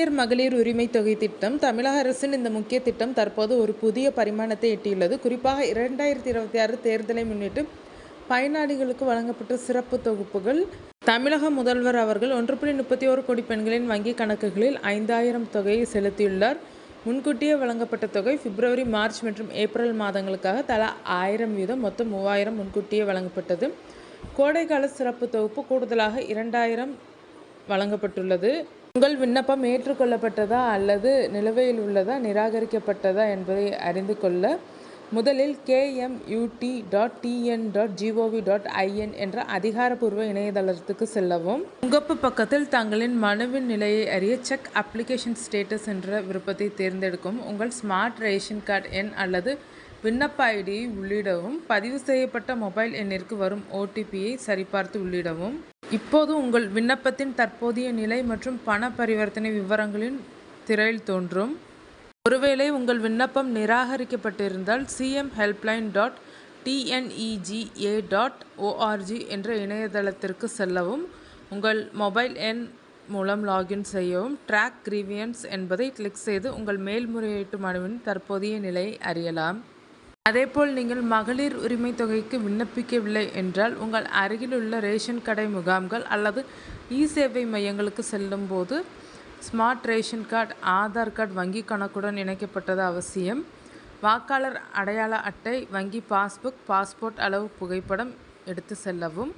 கலைஞர் மகளிர் உரிமை தொகை திட்டம் தமிழக அரசின் இந்த முக்கிய திட்டம் தற்போது ஒரு புதிய பரிமாணத்தை எட்டியுள்ளது. குறிப்பாக இரண்டாயிரத்தி இருபத்தி ஆறு தேர்தலை முன்னிட்டு பயனாளிகளுக்கு வழங்கப்பட்ட சிறப்பு தொகுப்புகள். தமிழக முதல்வர் அவர்கள் ஒன்று புள்ளி முப்பத்தி ஓரு கோடி பெண்களின் வங்கி கணக்குகளில் ஐந்தாயிரம் தொகையை செலுத்தியுள்ளார். முன்கூட்டியே வழங்கப்பட்ட தொகை பிப்ரவரி மார்ச் மற்றும் ஏப்ரல் மாதங்களுக்காக தலா ஆயிரம் வீதம் மொத்தம் மூவாயிரம் முன்கூட்டியே வழங்கப்பட்டது. கோடைக்கால சிறப்பு தொகுப்பு கூடுதலாக இரண்டாயிரம் வழங்கப்பட்டுள்ளது. உங்கள் விண்ணப்பம் ஏற்றுக்கொள்ளப்பட்டதா அல்லது நிலுவையில் உள்ளதா நிராகரிக்கப்பட்டதா என்பதை அறிந்து கொள்ள முதலில் KMUT dot TN dot GOV dot IN என்ற அதிகாரப்பூர்வ இணையதளத்துக்கு செல்லவும். முகப்பு பக்கத்தில் தங்களின் மனுவின் நிலையை அறிய செக் அப்ளிகேஷன் ஸ்டேட்டஸ் என்ற விருப்பத்தை தேர்ந்தெடுக்கவும் உங்கள் ஸ்மார்ட் ரேஷன் கார்டு எண் அல்லது விண்ணப்ப ஐடியை உள்ளிடவும் பதிவு செய்யப்பட்ட மொபைல் எண்ணிற்கு வரும் ஓடிபியை சரிபார்த்து உள்ளிடவும். இப்போது உங்கள் விண்ணப்பத்தின் தற்போதைய நிலை மற்றும் பண பரிவர்த்தனை விவரங்களின் திரையில் தோன்றும். ஒருவேளை உங்கள் விண்ணப்பம் நிராகரிக்கப்பட்டிருந்தால் CM helpline dot TNEGA dot ORG என்ற இணையதளத்திற்கு செல்லவும். உங்கள் மொபைல் எண் மூலம் லாகின் செய்யவும். ட்ராக் கிரீவியன்ஸ் என்பதை கிளிக் செய்து உங்கள் மேல்முறையீட்டு மனுவின் தற்போதைய நிலையை அறியலாம். அதேபோல் நீங்கள் மகளிர் உரிமை தொகைக்கு விண்ணப்பிக்கவில்லை என்றால் உங்கள் அருகிலுள்ள ரேஷன் கடை முகாம்கள் அல்லது இ சேவை மையங்களுக்கு செல்லும்போது smart ration card Aadhaar card வங்கி கணக்குடன் இணைக்கப்பட்டது அவசியம். வாக்காளர் அடையாள அட்டை வங்கி பாஸ்புக் பாஸ்போர்ட் அளவு புகைப்படம் எடுத்து செல்லவும்.